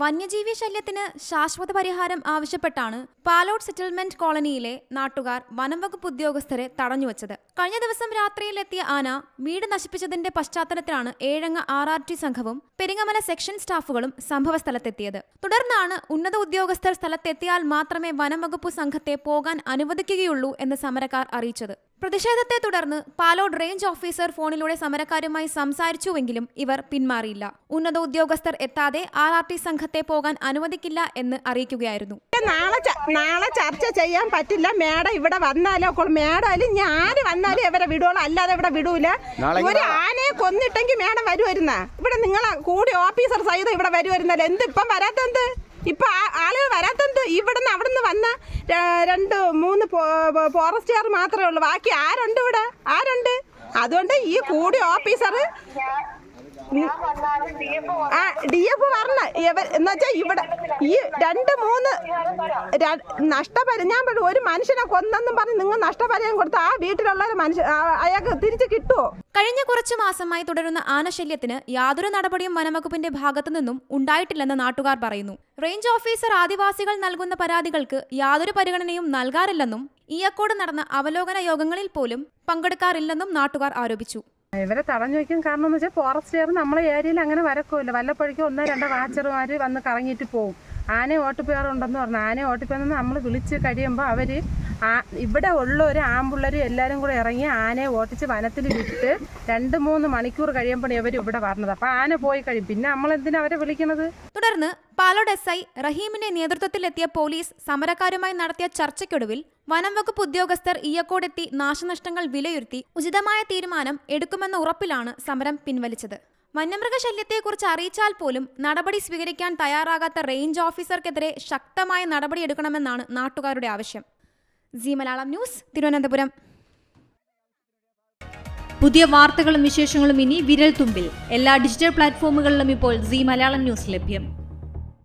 വന്യജീവി ശല്യത്തിന് ശാശ്വത പരിഹാരം ആവശ്യപ്പെട്ടാണ് പാലോട് സെറ്റിൽമെന്റ് കോളനിയിലെ നാട്ടുകാർ വനംവകുപ്പ് ഉദ്യോഗസ്ഥരെ തടഞ്ഞുവച്ചത് കഴിഞ്ഞ ദിവസം രാത്രിയിലെത്തിയ ആന വീട് നശിപ്പിച്ചതിന്റെ പശ്ചാത്തലത്തിലാണ് ഏഴംഗ ആർ ആർ ടി സംഘവും പെരിങ്ങമല സെക്ഷൻ സ്റ്റാഫുകളും സംഭവസ്ഥലത്തെത്തിയത്. തുടർന്നാണ് ഉന്നത ഉദ്യോഗസ്ഥർ സ്ഥലത്തെത്തിയാൽ മാത്രമേ വനംവകുപ്പ് സംഘത്തെ പോകാൻ അനുവദിക്കുകയുള്ളൂ എന്ന് സമരക്കാർ അറിയിച്ചത്. പ്രതിഷേധത്തെ തുടർന്ന് പാലോഡ് റേഞ്ച് ഓഫീസർ ഫോണിലൂടെ സമരക്കാരുമായി സംസാരിച്ചുവെങ്കിലും ഇവർ പിന്മാറിയില്ല. ഉന്നത ഉദ്യോഗസ്ഥർ എത്താതെ ആർ ആർ ടി സംഘത്തെ പോകാൻ അനുവദിക്കില്ല എന്ന് അറിയിക്കുകയായിരുന്നു. നാളെ നാളെ ചർച്ച ചെയ്യാൻ പറ്റില്ല. മേഡം ഇവിടെ വന്നാലോ മേഡം ഞാൻ വന്നാലും ഇവരെ വിടുവോളൂ അല്ലാതെ ഇവിടെ വിടൂല. ഒരു ആനയെ കൊന്നിട്ടെങ്കിൽ മേഡം വരുമായിരുന്ന ഇവിടെ നിങ്ങളെ കൂടി ഓഫീസർ സഹിതം ഇവിടെ വരുമായിരുന്നല്ലോ എന്ത് ഇപ്പം വരാത്തെന്ത് ഇപ്പൊ ആളുകൾ വരാത്തത് ഇവിടുന്ന് അവിടുന്ന് വന്ന ര- രണ്ട് മൂന്ന് ഫോറസ്റ്റുകാർ മാത്രമേ ഉള്ളൂ. ബാക്കി ആരുണ്ട് ഇവിടെ? ആരുണ്ട്? അതുകൊണ്ട് ഈ കൂടി ഓഫീസർ ആ ഡി എഫ് വരണം. എന്ന് വെച്ചാൽ ഇവിടെ ഈ രണ്ട് മൂന്ന് നഷ്ടപരി ഞാൻ പറഞ്ഞു ഒരു മനുഷ്യനെ കൊന്നെന്നും പറഞ്ഞ് നിങ്ങൾ നഷ്ടപരിഹാരം കൊടുത്ത ആ വീട്ടിലുള്ള ഒരു മനുഷ്യ അയാൾക്ക് തിരിച്ച് കിട്ടുമോ കഴിഞ്ഞ കുറച്ച് മാസമായി തുടരുന്ന ആനശല്യത്തിന് യാതൊരു നടപടിയും വനംവകുപ്പിന്റെ ഭാഗത്തു നിന്നും ഉണ്ടായിട്ടില്ലെന്ന് നാട്ടുകാർ പറയുന്നു. റേഞ്ച് ഓഫീസർ ആദിവാസികൾ നൽകുന്ന പരാതികൾക്ക് യാതൊരു പരിഗണനയും നൽകാറില്ലെന്നും ഈയക്കോട് നടന്ന അവലോകന യോഗങ്ങളിൽ പോലും പങ്കെടുക്കാറില്ലെന്നും നാട്ടുകാർ ആരോപിച്ചു. ഇവരെ തടഞ്ഞു വയ്ക്കാൻ കാരണം എന്ന് വെച്ചാൽ ഫോറസ്റ്റുകാർ നമ്മളെ ഏരിയയിൽ അങ്ങനെ വരക്കുമല്ലോ വല്ലപ്പോഴേക്കും ഒന്നോ രണ്ടോ വാച്ചർമാർ വന്ന് കറങ്ങിയിട്ട് പോകും ആന ഓട്ടിപ്പോയാറുണ്ടെന്ന് പറഞ്ഞു. ആന ഓട്ടിപ്പോയെന്ന് നമ്മൾ വിളിച്ച് കഴിയുമ്പോൾ അവർ ഇവിടെ ഉള്ള ഒരു ആമ്പിള്ളേരും എല്ലാവരും കൂടെ ഇറങ്ങി ആനയെ ഓട്ടിച്ച് വനത്തിൽ വിട്ട് രണ്ട് മൂന്ന് മണിക്കൂർ കഴിയുമ്പോൾ ഇവർ ഇവിടെ വരണത് അപ്പോൾ ആന പോയി കഴിയും. പിന്നെ നമ്മൾ എന്തിനാ അവരെ വിളിക്കുന്നത് തുടർന്ന് പാലോട് എസ് ഐ റഹീമിന്റെ നേതൃത്വത്തിലെത്തിയ പോലീസ് സമരക്കാരുമായി നടത്തിയ ചർച്ചയ്ക്കൊടുവിൽ വനം വകുപ്പ് ഉദ്യോഗസ്ഥർ ഈയക്കോടെത്തി നാശനഷ്ടങ്ങൾ വിലയിരുത്തി ഉചിതമായ തീരുമാനം എടുക്കുമെന്ന ഉറപ്പിലാണ് സമരം പിൻവലിച്ചത്. വന്യമൃഗശല്യത്തെക്കുറിച്ച് അറിയിച്ചാൽ പോലും നടപടി സ്വീകരിക്കാൻ തയ്യാറാകാത്ത റേഞ്ച് ഓഫീസർക്കെതിരെ ശക്തമായ നടപടിയെടുക്കണമെന്നാണ് നാട്ടുകാരുടെ ആവശ്യം. G Malayalam news Thiruvananthapuram. പുതിയ വാർത്തകളും വിശേഷങ്ങളും ഇനി വിരൽ തുമ്പിൽ എല്ലാ ഡിജിറ്റൽ പ്ലാറ്റ്ഫോമുകളിലും ഇപ്പോൾ സി മലയാളം ന്യൂസ് ലഭ്യം.